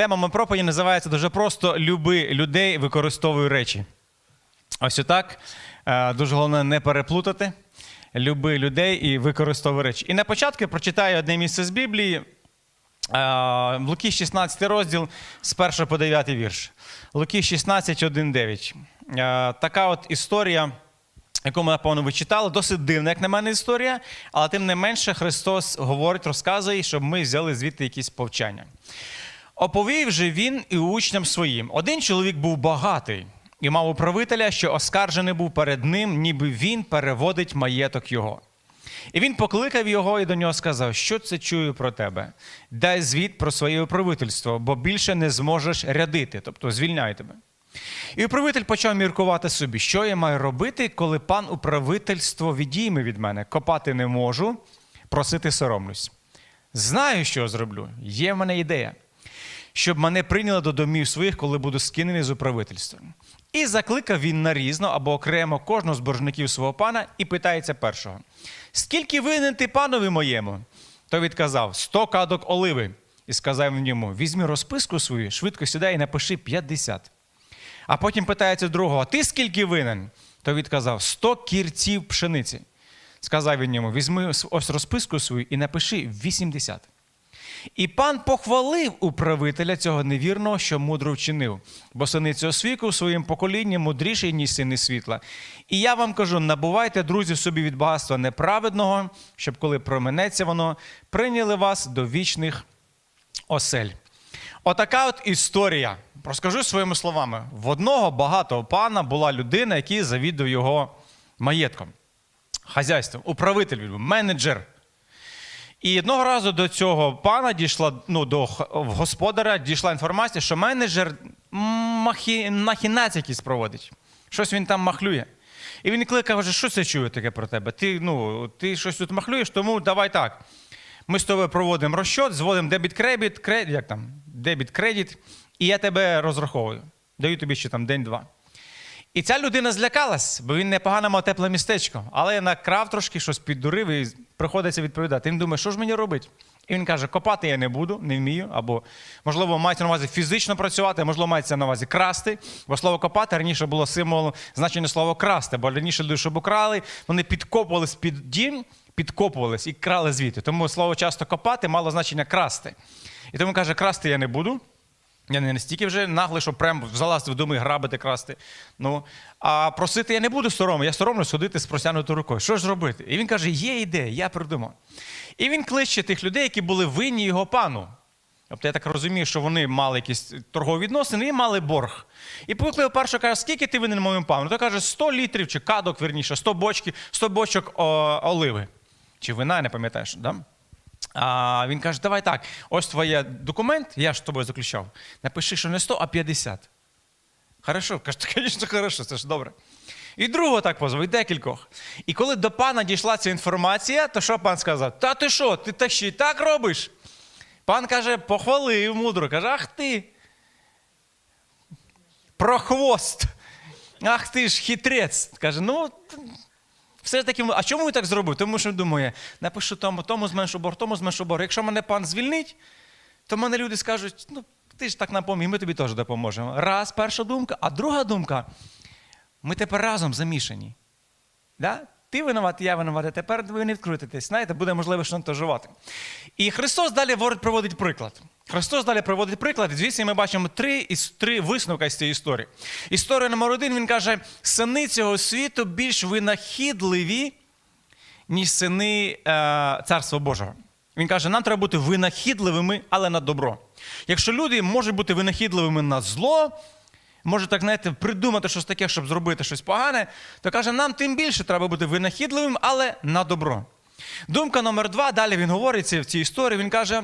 Тема моєї проповіді називається дуже просто Люби людей, використовуй речі. Ось отак. Е, Дуже головне не переплутати. Люби людей і використовуй речі. І на початку я прочитаю одне місце з Біблії. Е, Луки 16 розділ з 1 по 9 вірш. Луки 16, 1, 9. Е, Така от історія, яку ми, напевно, ви читали, досить дивна, як на мене, історія, але тим не менше Христос говорить, розказує, щоб ми взяли звідти якісь повчання. Оповів же він і учням своїм. Один чоловік був багатий і мав управителя, що оскаржений був перед ним, ніби він переводить маєток його. І він покликав його і до нього сказав: Що це чую про тебе? Дай звіт про своє управительство, бо більше не зможеш рядити, тобто звільняй тебе. І управитель почав міркувати собі, що я маю робити, коли пан управительство відійме від мене. Копати не можу, просити соромлюсь. Знаю, що зроблю. Є в мене ідея, щоб мене прийняли до домів своїх, коли буду скинений з управительства. І закликав він нарізно або окремо кожного з боржників свого пана і питається першого: Скільки винен ти панові моєму? То відказав: сто кадок оливи. І сказав він йому: Візьми розписку свою, швидко сідай і напиши 50. А потім питається другого: ти скільки винен? То відказав: сто кірців пшениці. Сказав він йому: Візьми ось розписку свою і напиши 80. І пан похвалив управителя цього невірного, що мудро вчинив, бо сини цього свіку в своїм поколінні мудріші, ніж сини світла. І я вам кажу: набувайте, друзі, собі від багатства неправедного, щоб коли променеться воно, прийняли вас до вічних осель. Отака от історія. Розкажу своїми словами: в одного багатого пана була людина, який завідував його маєтком, хазяйством, управитель, менеджер. І одного разу до цього пана дійшла, ну, до господаря дійшла інформація, що менеджер махі, махінації якісь проводить. Щось він там махлює. І він кликав, каже, що це чую таке про тебе? Ти, ну, ти щось тут махлюєш, тому давай так. Ми з тобою проводимо розчот, зводимо дебіт-кредит, кредит, як там, дебіт-кредит, і я тебе розраховую. Даю тобі ще там день-два. І ця людина злякалась, бо він непогано мав тепле містечко, але накрав трошки щось піддурив і приходиться відповідати. Він думає, що ж мені робити? І він каже: копати я не буду, не вмію, або, можливо, мається на увазі фізично працювати, можливо, мається на увазі красти. Бо слово копати раніше було символом значення слова красти, бо раніше люди, щоб украли, вони підкопувались під дім, підкопувались і крали звідти. Тому слово часто копати мало значення красти. І тому каже, красти я не буду. Я не настільки вже наглий, щоб прям залазити в доми, грабити, красти. Ну, а просити я не буду соромно, я соромлюсь ходити з простягнутою рукою. Що ж робити? І він каже: є ідея, я придумав. І він кличе тих людей, які були винні його пану. Тобто я так розумію, що вони мали якісь торгові відносини і мали борг. І покликав першого каже, скільки ти винен моєму пану? То каже, 100 літрів чи кадок, вірніше, 100 бочки, 100 бочок о, оливи. Чи вина, не пам'ятаєш, да? А він каже: давай так, ось твоє документ, я ж з тобою заключав. Напиши, що не 100, а 50. Хорошо, каже, звісно, хорошо, це ж добре. І другого так позвав, і декількох. І коли до пана дійшла ця інформація, то що пан сказав? Та ти що, ти так ще й так робиш? Пан каже, похвалив мудро, каже, ах ти. Про хвост. Ах ти ж хитрець. Каже, ну. Все таки, а чому він так зробив? Тому що думає, напишу тому, тому зменшу борг, тому зменшу борг. Якщо мене пан звільнить, то мене люди скажуть, ну, ти ж так напоміг, ми тобі теж допоможемо. Раз, перша думка, а друга думка, ми тепер разом замішані. Да? Ти винуватий, я винуватий, тепер ви не відкрутитесь. Знаєте, буде можливо шантажувати. І Христос далі проводить приклад. Христос далі проводить приклад. Звідси ми бачимо три, із- три висновка з цієї історії. Історія номер один, він каже: сини цього світу більш винахідливі, ніж сини е, Царства Божого. Він каже, нам треба бути винахідливими, але на добро. Якщо люди можуть бути винахідливими на зло, може так, знаєте, придумати щось таке, щоб зробити щось погане, то каже, нам тим більше треба бути винахідливим, але на добро. Думка номер два, далі він говорить в цій історії, він каже,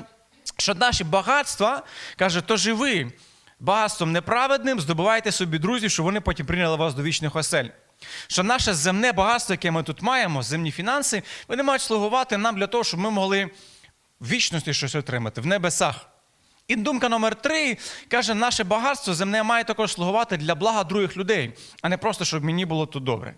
що наші багатства, каже, то живи багатством неправедним, здобувайте собі друзів, щоб вони потім прийняли вас до вічних осель. Що наше земне багатство, яке ми тут маємо, земні фінанси, вони мають слугувати нам для того, щоб ми могли в вічності щось отримати, в небесах. І думка номер три каже, наше багатство земне має також слугувати для блага других людей, а не просто, щоб мені було тут добре.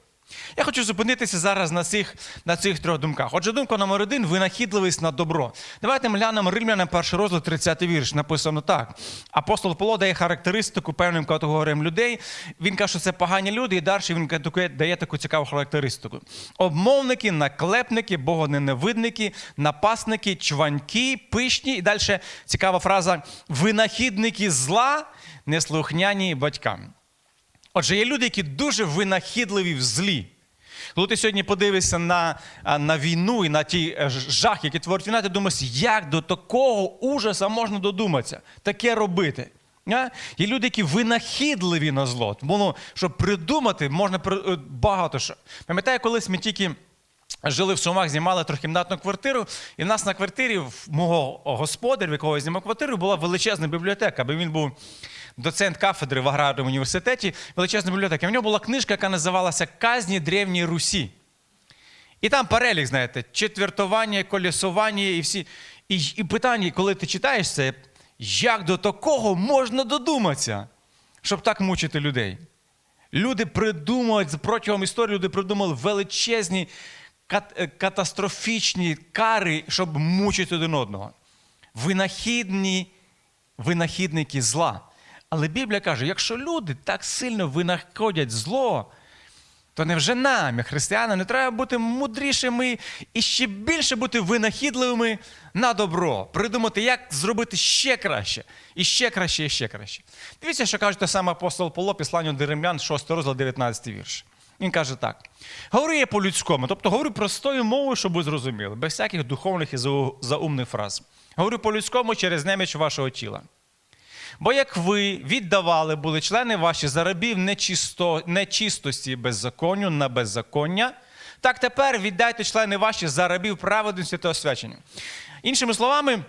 Я хочу зупинитися зараз на цих, на цих трьох думках. Отже, думка номер один винахідливість на добро. Давайте глянемо Римлянам перший розділ, 30 вірш. Написано так. Апостол Павло дає характеристику певним категоріям людей. Він каже, що це погані люди, і далі він дає таку цікаву характеристику. Обмовники, наклепники, богоненавидники, напасники, чваньки, пишні. І далі цікава фраза: винахідники зла, неслухняні батькам. Отже, є люди, які дуже винахідливі в злі. Коли ти сьогодні подивишся на, на війну і на ті е, жах, які творить війна, ти думаєш, як до такого ужаса можна додуматися, таке робити. А? Є люди, які винахідливі на зло. Тому, ну, щоб придумати, можна е, багато що. Пам'ятаю, колись ми тільки жили в Сумах, знімали трьохкімнатну квартиру, і в нас на квартирі в мого господаря, в якого я знімав квартиру, була величезна бібліотека, бо він був доцент кафедри в аграрному університеті, величезна бібліотека. І в нього була книжка, яка називалася Казні Древньої Русі. І там перелік, знаєте, четвертування, колісування і всі. І, і питання, коли ти читаєш це, як до такого можна додуматися, щоб так мучити людей? Люди придумують протягом історії, люди придумали величезні е, катастрофічні кари, щоб мучити один одного. Винахідні винахідники зла. Але Біблія каже: якщо люди так сильно винаходять зло, то невже нам, як християнам, не треба бути мудрішими і ще більше бути винахідливими на добро, придумати, як зробити ще краще, і ще краще, і ще краще. Дивіться, що каже той самий апостол Павло, післанню до римлян, 6 розділ, 19 вірш. Він каже так: говорю я по-людському, тобто говорю простою мовою, щоб ви зрозуміли, без всяких духовних і заумних фраз. Говорю по-людському через неміч вашого тіла. Бо як ви віддавали були члени ваші за рабів нечисто, нечистості і беззаконню на беззаконня, так тепер віддайте члени ваші за рабів праведності та освячення. Іншими словами,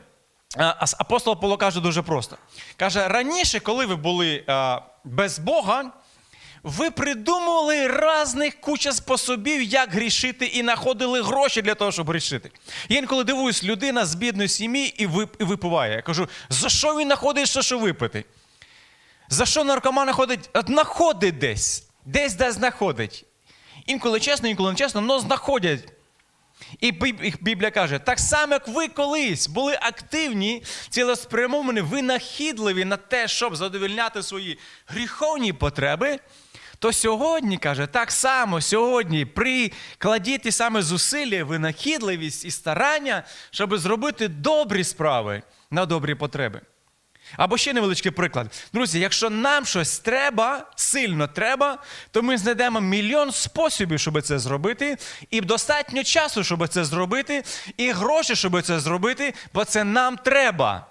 апостол Павло каже дуже просто: каже, раніше, коли ви були без Бога, ви придумували різних куча способів, як грішити, і знаходили гроші для того, щоб грішити. Я інколи дивуюсь, людина з бідної сім'ї і вип- випиває. Я кажу, за що він знаходить, що, що випити? За що наркоман знаходить? От знаходить десь. Десь де знаходить. Інколи чесно, інколи не чесно, але знаходять. І Біблія каже, так само, як ви колись були активні, цілеспрямовані, винахідливі на те, щоб задовільняти свої гріховні потреби, то сьогодні, каже, так само сьогодні прикладіть саме зусилля, винахідливість і старання, щоб зробити добрі справи на добрі потреби. Або ще невеличкий приклад. Друзі, якщо нам щось треба, сильно треба, то ми знайдемо мільйон способів, щоб це зробити, і достатньо часу, щоб це зробити, і гроші, щоб це зробити, бо це нам треба.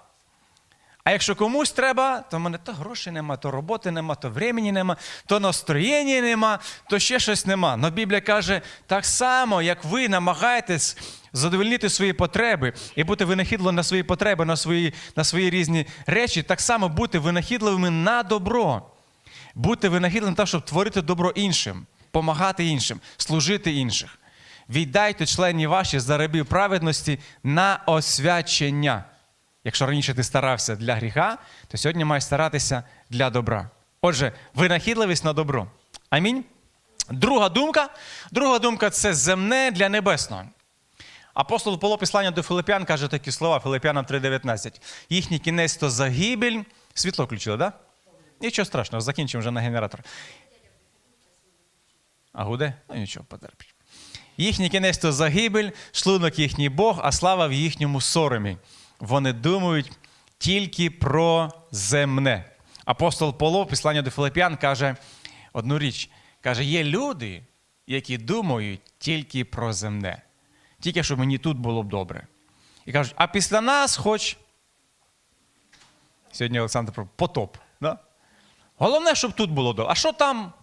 А якщо комусь треба, то в мене то грошей нема, то роботи нема, то времени нема, то настроєння нема, то ще щось нема. Но Біблія каже, так само, як ви намагаєтесь задовольнити свої потреби і бути винахідливими на свої потреби, на свої, на свої різні речі, так само бути винахідливими на добро. Бути винахідливим так, щоб творити добро іншим, допомагати іншим, служити інших. Віддайте членів ваші за рабів праведності на освячення. Якщо раніше ти старався для гріха, то сьогодні маєш старатися для добра. Отже, винахідливість на добро. Амінь. Друга думка. Друга думка це земне для небесного. Апостол Павло послання до Филипян каже такі слова Филипянам 3:19. Їхній кінець то загибель. Світло включили, так? Да? Нічого страшного, закінчимо вже на генератор. А гуде? Ну нічого, потерпіть. Їхній кінець то загибель, шлунок їхній Бог, а слава в їхньому соромі. Вони думають тільки про земне. Апостол Павло, послання до Филип'ян, каже одну річ: каже, є люди, які думають тільки про земне. Тільки щоб мені тут було б добре. І кажуть, а після нас хоч. Сьогодні Олександр про потоп. Да? Головне, щоб тут було добре. А що там?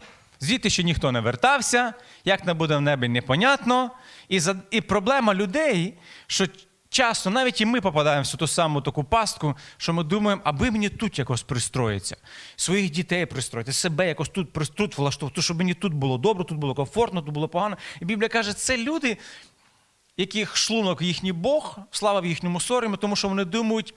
Звідти ще ніхто не вертався, як не буде в небі, непонятно. І, за, і проблема людей, що часто навіть і ми попадаємо в ту саму таку пастку, що ми думаємо, аби мені тут якось пристроїться, своїх дітей пристроїти, себе якось тут, тут влаштовувати, щоб мені тут було добре, тут було комфортно, тут було погано. І Біблія каже, це люди, яких шлунок їхній Бог, слава в їхньому соромі, тому що вони думають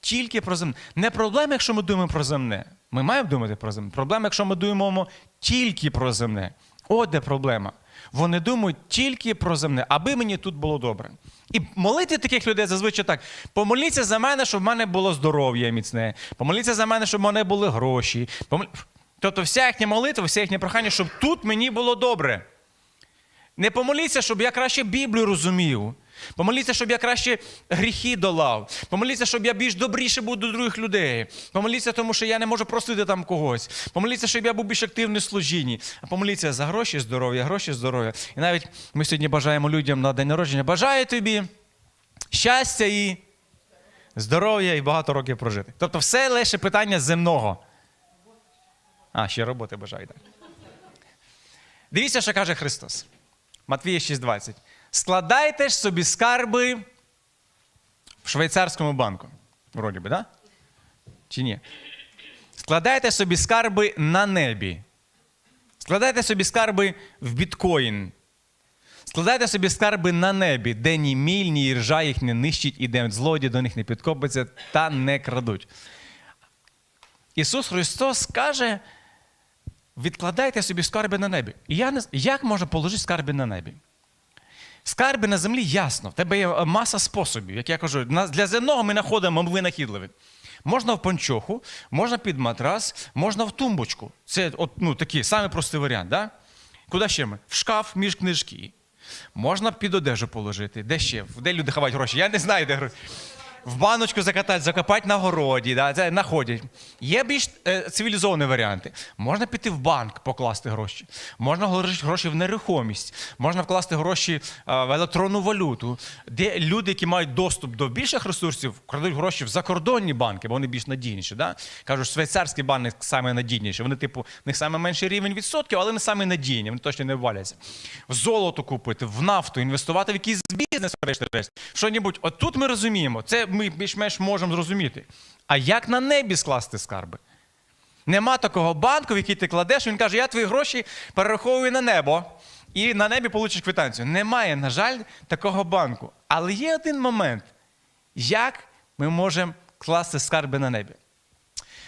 тільки про земне. Не проблема, якщо ми думаємо про земне. Ми маємо думати про земне. Проблема, якщо ми думаємо тільки про земне. От де проблема. Вони думають тільки про земне, аби мені тут було добре. І молити таких людей зазвичай так: помоліться за мене, щоб в мене було здоров'я міцне. Помоліться за мене, щоб в мене були гроші. Помол... Тобто, вся їхня молитва, вся їхнє прохання, щоб тут мені було добре. Не помоліться, щоб я краще Біблію розумів. Помоліться, щоб я краще гріхи долав. Помоліться, щоб я більш добріше був до других людей. Помоліться, тому що я не можу просити там когось. Помоліться, щоб я був більш активний в служінні. А помоліться за гроші, здоров'я, гроші, здоров'я. І навіть ми сьогодні бажаємо людям на день народження. Бажаю тобі щастя і здоров'я і багато років прожити. Тобто, все лише питання земного. А, ще роботи бажаю. Дивіться, що каже Христос. Матвія 6,20. Складайте ж собі скарби в швейцарському банку. Вроді би, да? Чи ні? Складайте собі скарби на небі. Складайте собі скарби в біткоін. Складайте собі скарби на небі, де ні міль, ні ржа їх не нищить, і де злодії до них не підкопиться та не крадуть. Ісус Христос каже: відкладайте собі скарби на небі. І я не як можна положити скарби на небі? Скарби на землі ясно. В тебе є е, маса способів. Як я кажу, для земного ми знаходимо винахідливі. Можна в панчоху, можна під матрас, можна в тумбочку. Це от, ну, такий самий простий варіант. Да? Куди ще ми? В шкаф між книжки. Можна під одежу положити. Де ще? Де люди ховають гроші? Я не знаю, де гроші. В баночку закатати, закопати на городі, да, це знаходять. Є більш е, цивілізовані варіанти. Можна піти в банк, покласти гроші. Можна вложити гроші в нерухомість, можна вкласти гроші е, в електронну валюту. Де люди, які мають доступ до більших ресурсів, кладуть гроші в закордонні банки, бо вони більш надійніші. Да? Кажуть, швейцарський банк саме. Вони, типу, в них саме менший рівень відсотків, але не саме надійні, вони точно не валяться. В золото купити, в нафту, інвестувати в якийсь бізнес, врешті-решт. Що-небудь. От тут ми розуміємо, це ми більш-менш можемо зрозуміти. А як на небі скласти скарби? Нема такого банку, в який ти кладеш, він каже, я твої гроші перераховую на небо. І на небі получиш квитанцію. Немає, на жаль, такого банку. Але є один момент, як ми можемо класти скарби на небі.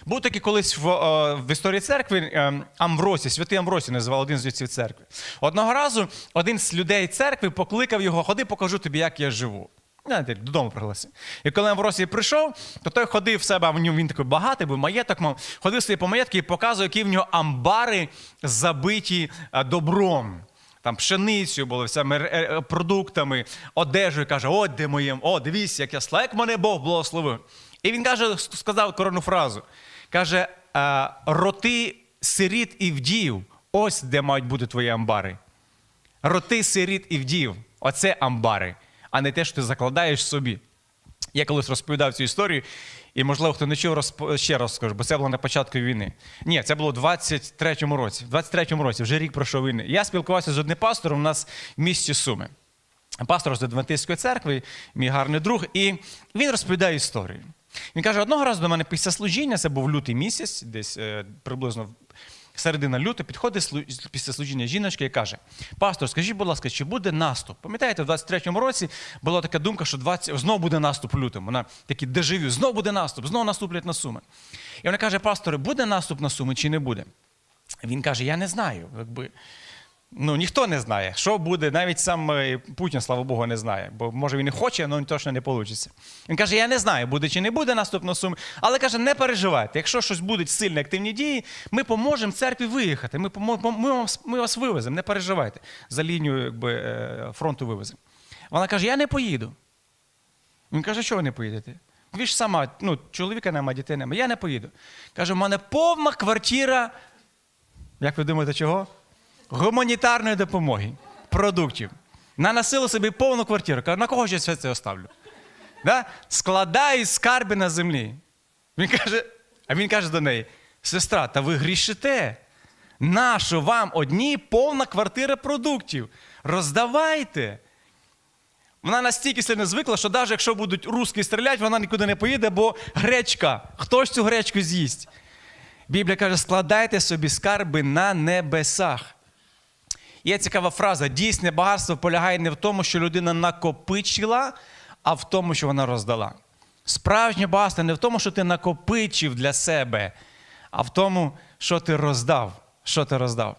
Був такий колись в, е, в історії церкви е, Амвросій, святий Амвросій називав один з отців церкви. Одного разу один з людей церкви покликав його, ходи, покажу тобі, як я живу. Додому пригласив. І коли Амвросій прийшов, то той ходив в себе, в він такий багатий, був маєток мав, ходив собі по маєтку і показував, які в нього амбари забиті е, добром. Там пшеницею було, всіми е, е, продуктами, одежею. Каже, от де моєм, о, дивіться, як я сла, як мене Бог благословив. І він каже, сказав коронну фразу. Каже: «Е, роти сиріт і вдів, ось де мають бути твої амбари. Роти сиріт і вдів, оце амбари, а не те, що ти закладаєш собі. Я колись розповідав цю історію, і, можливо, хто не чув, розп... ще раз скажу, бо це було на початку війни. Ні, це було у 23-му році. В 23-му році, вже рік пройшов війни. Я спілкувався з одним пастором у нас в місті Суми. Пастор з Адвентистської церкви, мій гарний друг, і він розповідає історію. Він каже: одного разу до мене після служіння, це був лютий місяць, десь е, приблизно середина люти підходить після служіння жіночки і каже: Пастор, скажіть, будь ласка, чи буде наступ? Пам'ятаєте, в 23-му році була така думка, що 20... знову буде наступ в лютому. Вона такі дежавю, знову буде наступ, знову наступлять на суми. І вона каже: пасторе, буде наступ на суми чи не буде? Він каже: Я не знаю. Якби. Ну, ніхто не знає, що буде, навіть сам е, Путін, слава Богу, не знає. Бо може він і хоче, але точно не вийде. Він каже: Я не знаю, буде чи не буде наступна сума. Але каже, не переживайте. Якщо щось будуть сильні активні дії, ми поможемо церкві виїхати. Ми, ми, вас, ми вас вивеземо, не переживайте. За лінію якби, е, фронту вивеземо. Вона каже: Я не поїду. Він каже, що ви не поїдете? Ви ж сама, ну, чоловіка нема, дітей нема. Я не поїду. Каже, у мене повна квартира. Як ви думаєте, чого? Гуманітарної допомоги, продуктів. Наносили собі повну квартиру. Каже, на кого я все це оставлю? Да? Складаю скарби на землі. Він каже, а він каже до неї: сестра, та ви грішите. Нащо вам одній повна квартира продуктів? Роздавайте. Вона настільки сильно звикла, що навіть якщо будуть русські стріляти, вона нікуди не поїде, бо гречка. Хто ж цю гречку з'їсть? Біблія каже: складайте собі скарби на небесах. Є цікава фраза: дійсне багатство полягає не в тому, що людина накопичила, а в тому, що вона роздала. Справжнє багатство не в тому, що ти накопичив для себе, а в тому, що ти роздав. Що ти роздав.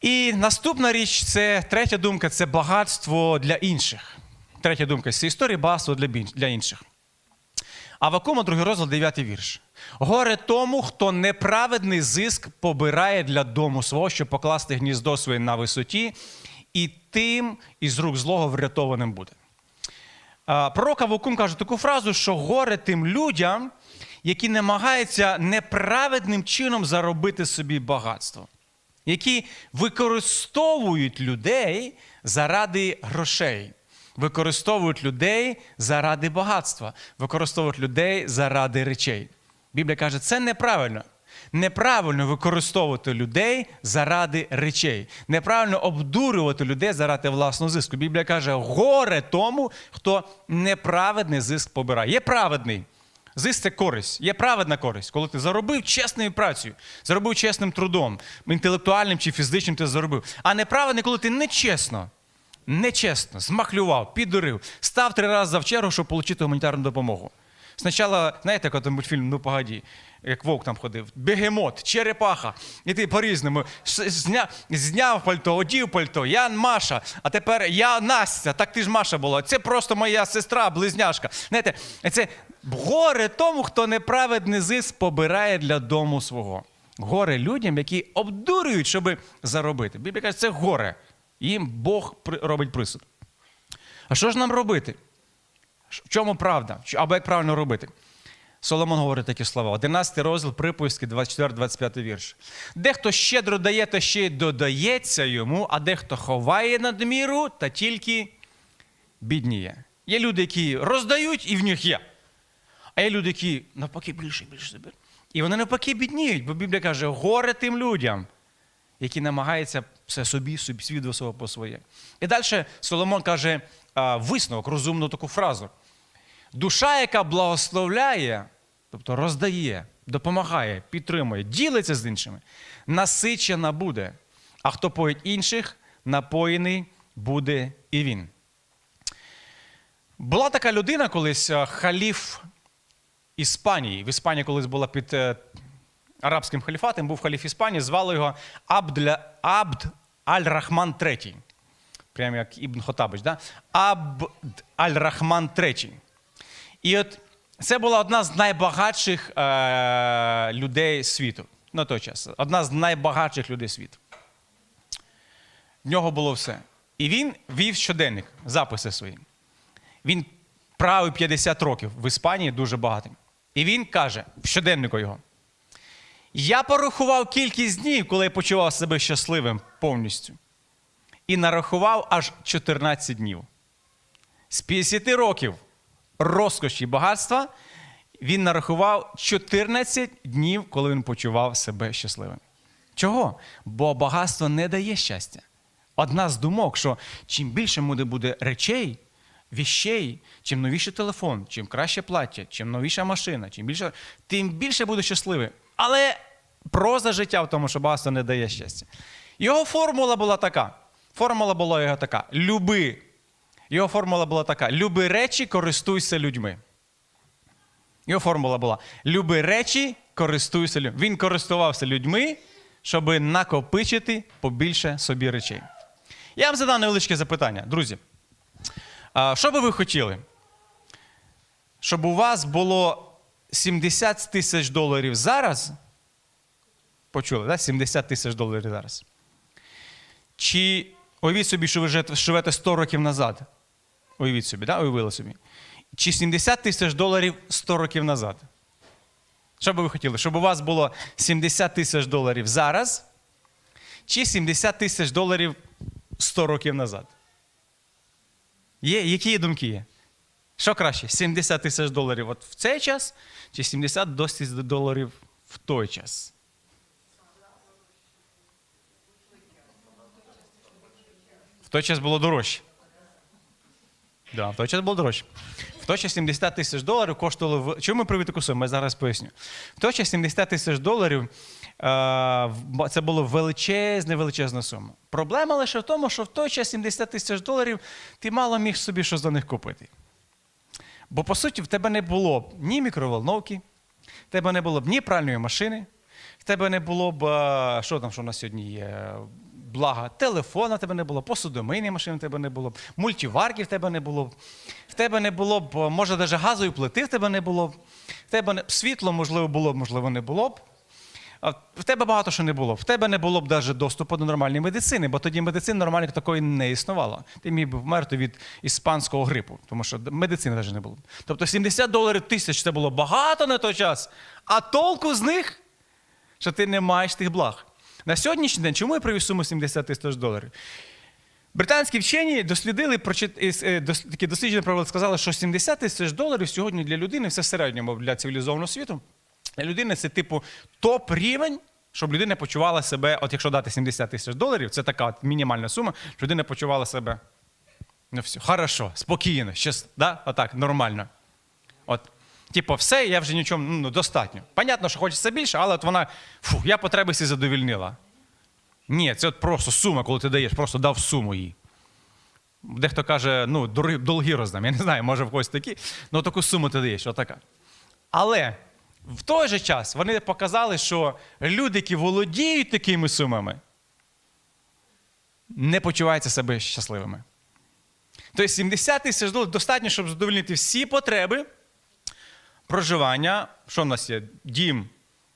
І наступна річ це третя думка це багатство для інших. Третя думка це історія багатство для інших. Авакума, другий розділ, 9 вірш. Горе тому, хто неправедний зиск побирає для дому свого, щоб покласти гніздо своє на висоті, і тим із рук злого врятованим буде. Пророк Авакум каже таку фразу, що горе тим людям, які намагаються неправедним чином заробити собі багатство, які використовують людей заради грошей, використовують людей заради багатства, використовують людей заради речей. Біблія каже, це неправильно. Неправильно використовувати людей заради речей, неправильно обдурювати людей заради власного зиску. Біблія каже, горе тому, хто неправедний зиск побирає. Є праведний. Зиск це користь, є праведна користь, коли ти заробив чесною працею, заробив чесним трудом, інтелектуальним чи фізичним ти заробив. А неправедний, коли ти нечесно, нечесно, змахлював, піддурив, став три рази в чергу, щоб отримати гуманітарну допомогу. Спочатку, знаєте, як там мультфільм Ну погоді, як вовк там ходив, бегемот, черепаха. І ти по-різному зня, зняв пальто, одів пальто, я Маша, а тепер я Настя. Так ти ж Маша була. Це просто моя сестра, близняшка. Знаєте, це горе тому, хто неправедний зиск побирає для дому свого. Горе людям, які обдурюють, щоб заробити. Біблія каже, це горе. Їм Бог робить присуд. А що ж нам робити? В чому правда? Або як правильно робити? Соломон говорить такі слова. 11 розділ припуски, 24-25 вірш. Дехто щедро дає, та ще й додається йому, а дехто ховає надміру та тільки бідніє. Є люди, які роздають, і в них є. А є люди, які навпаки більше і більше собі. І вони навпаки бідніють, бо Біблія каже, горе тим людям, які намагаються все собі, собі світ свого по своє. І далі Соломон каже висновок, розумну таку фразу. Душа, яка благословляє, тобто роздає, допомагає, підтримує, ділиться з іншими, насичена буде. А хто поїть інших, напоєний буде і він. Була така людина колись, халіф Іспанії. В Іспанії колись була під е, арабським халіфатом, був халіф Іспанії, звали його Абдля, Абд Аль-Рахман III. Прямо як Ібн Хотабич, да? Абд Аль-Рахман III. І от це була одна з найбагатших е, людей світу на той час. Одна з найбагатших людей світу. В нього було все. І він вів щоденник, записи свої. Він правив 50 років в Іспанії дуже багатий. І він каже в щоденнику його: Я порахував кількість днів, коли я почував себе щасливим повністю. І нарахував аж 14 днів. З 50 років розкоші багатства він нарахував 14 днів, коли він почував себе щасливим. Чого? Бо багатство не дає щастя. Одна з думок, що чим більше буде буде речей, віщей, чим новіший телефон, чим краще плаття, чим новіша машина, чим більше, тим більше буде щасливий. Але проза життя в тому, що багатство не дає щастя. Його формула була така. Формула була його така: люби. Його формула була така: люби речі, користуйся людьми. Його формула була: люби речі, користуйся людьми. Він користувався людьми, щоб накопичити побільше собі речей. Я вам задав невеличке запитання, друзі. Що би ви хотіли? Щоб у вас було 70 тисяч доларів зараз? Почули, так? 70 тисяч доларів зараз. Чи уявіть собі, що ви живете 100 років назад? Уявіть собі, да? уявили собі. Чи 70 тисяч доларів 100 років назад? Що би ви хотіли? Щоб у вас було 70 тисяч доларів зараз, чи 70 тисяч доларів 100 років назад? Є, які є думки є? Що краще? 70 тисяч доларів от в цей час, чи 70 тисяч доларів в той час? В той час було дорожче. Да, в той час було дорожче. В той час 70 тисяч доларів коштувало. в- Чому ми привели таку суму? Я зараз поясню. В той час 70 тисяч доларів е, це було величезна, величезна сума. Проблема лише в тому, що в той час 70 тисяч доларів ти мало міг собі що за них купити. Бо, по суті, в тебе не було б ні мікроволновки, в тебе не було б ні пральної машини, в тебе не було б, е, що там, що у нас сьогодні є, блага. Телефона в тебе не було, посудомийної машини в тебе не було, мультиварки в тебе не було, в тебе не було б, може, навіть газової плити в тебе не було, б, в тебе не, світло, можливо, було б, можливо, не було б. В тебе багато що не було. В тебе не було б навіть доступу до нормальної медицини, бо тоді медицини нормальної такої не існувало. Ти міг би вмерти від іспанського грипу, тому що медицини навіть не було. Тобто 70 доларів тисяч це було багато на той час, а толку з них, що ти не маєш тих благ. На сьогоднішній день, чому я привів суму 70 тисяч доларів? Британські вчені дослідили, е, такі дослідження провели, сказали, що 70 тисяч доларів сьогодні для людини, все середньому для цивілізованого світу. Для людини це типу топ-рівень, щоб людина почувала себе, от якщо дати 70 тисяч доларів, це така от мінімальна сума, щоб людина почувала себе. Ну все, хорошо, спокійно, щас, да? отак, нормально. От, типу, все, я вже нічого ну, достатньо. Понятно, що хочеться більше, але от вона, фу, я потреби всі задовільнила. Ні, це от просто сума, коли ти даєш, просто дав суму їй. Дехто каже, ну, долги роздам. Я не знаю, може в когось такі, ну таку суму ти даєш, отака. Але в той же час вони показали, що люди, які володіють такими сумами, не почуваються себе щасливими. Тобто 70 тисяч доларів достатньо, щоб задовольнити всі потреби проживання. Що в нас є? Дім,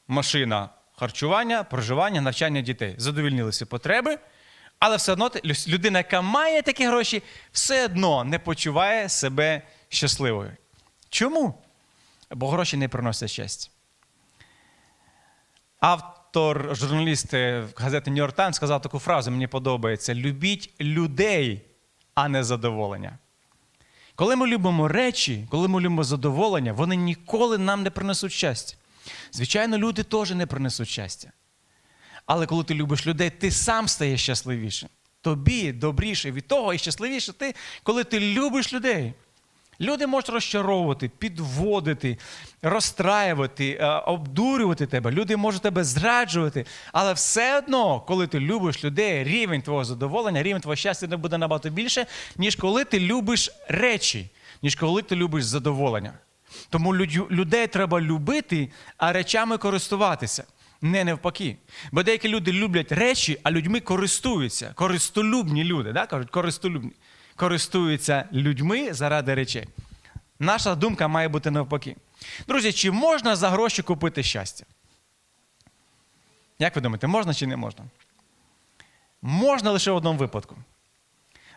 машина, харчування, проживання, навчання дітей. Задовільнили всі потреби, але все одно людина, яка має такі гроші, все одно не почуває себе щасливою. Чому? Бо гроші не приносять щастя. Автор, журналіст газети York Times сказав таку фразу, мені подобається: любіть людей, а не задоволення. Коли ми любимо речі, коли ми любимо задоволення, вони ніколи нам не принесуть щастя. Звичайно, люди теж не принесуть щастя. Але коли ти любиш людей, ти сам стаєш щасливішим. Тобі добріше від того і щасливіше ти, коли ти любиш людей. Люди можуть розчаровувати, підводити, розстраювати, е, обдурювати тебе. Люди можуть тебе зраджувати. Але все одно, коли ти любиш людей, рівень твого задоволення, рівень твого щастя не буде набагато більше, ніж коли ти любиш речі, ніж коли ти любиш задоволення. Тому людей треба любити, а речами користуватися. Не навпаки. Бо деякі люди люблять речі, а людьми користуються. Користолюбні люди, да? кажуть, користолюбні. Користуються людьми заради речей. Наша думка має бути навпаки. Друзі, чи можна за гроші купити щастя? Як ви думаєте, можна чи не можна? Можна лише в одному випадку.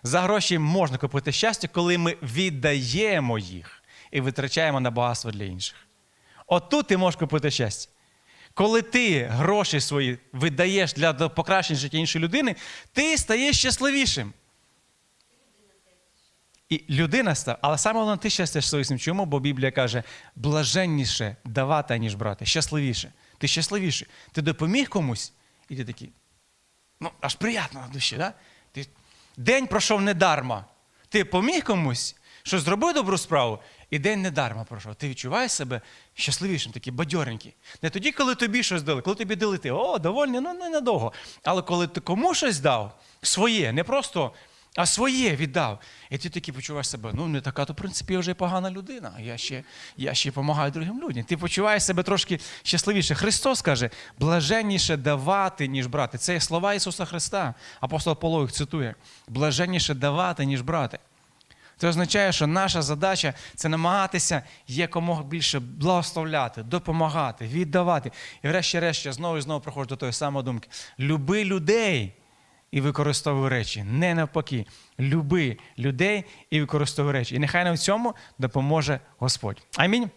За гроші можна купити щастя, коли ми віддаємо їх і витрачаємо на багатство для інших. От тут ти можеш купити щастя. Коли ти гроші свої видаєш для покращення життя іншої людини, ти стаєш щасливішим. І людина став, але саме головне, ти стаєш щасливішим. Чому? Бо Біблія каже: блаженніше давати, ніж брати, щасливіше. Ти щасливіший. Ти допоміг комусь, і ти такий. Ну, аж приємно на душі, да? Ти... День пройшов недарма. Ти поміг комусь, щось зробив добру справу, і день недарма пройшов. Ти відчуваєш себе щасливішим, такий бадьоренький. Не тоді, коли тобі щось дали, коли тобі дали, ти о, довольний, ну ненадовго. Але коли ти кому щось дав, своє, не просто, а своє віддав. І ти такий почуваєш себе, ну не така, то в принципі я вже погана людина. Я ще, я ще допомагаю другим людям. Ти почуваєш себе трошки щасливіше. Христос каже, блаженніше давати, ніж брати. Це слова Ісуса Христа. Апостол Павло їх цитує. Блаженніше давати, ніж брати. Це означає, що наша задача це намагатися якомога більше благословляти, допомагати, віддавати. І врешті-решт я знову і знову приходжу до тої самої думки. Люби людей і використовуй речі. Не навпаки. Люби людей і використовуй речі. І нехай нам в цьому допоможе Господь. Амінь.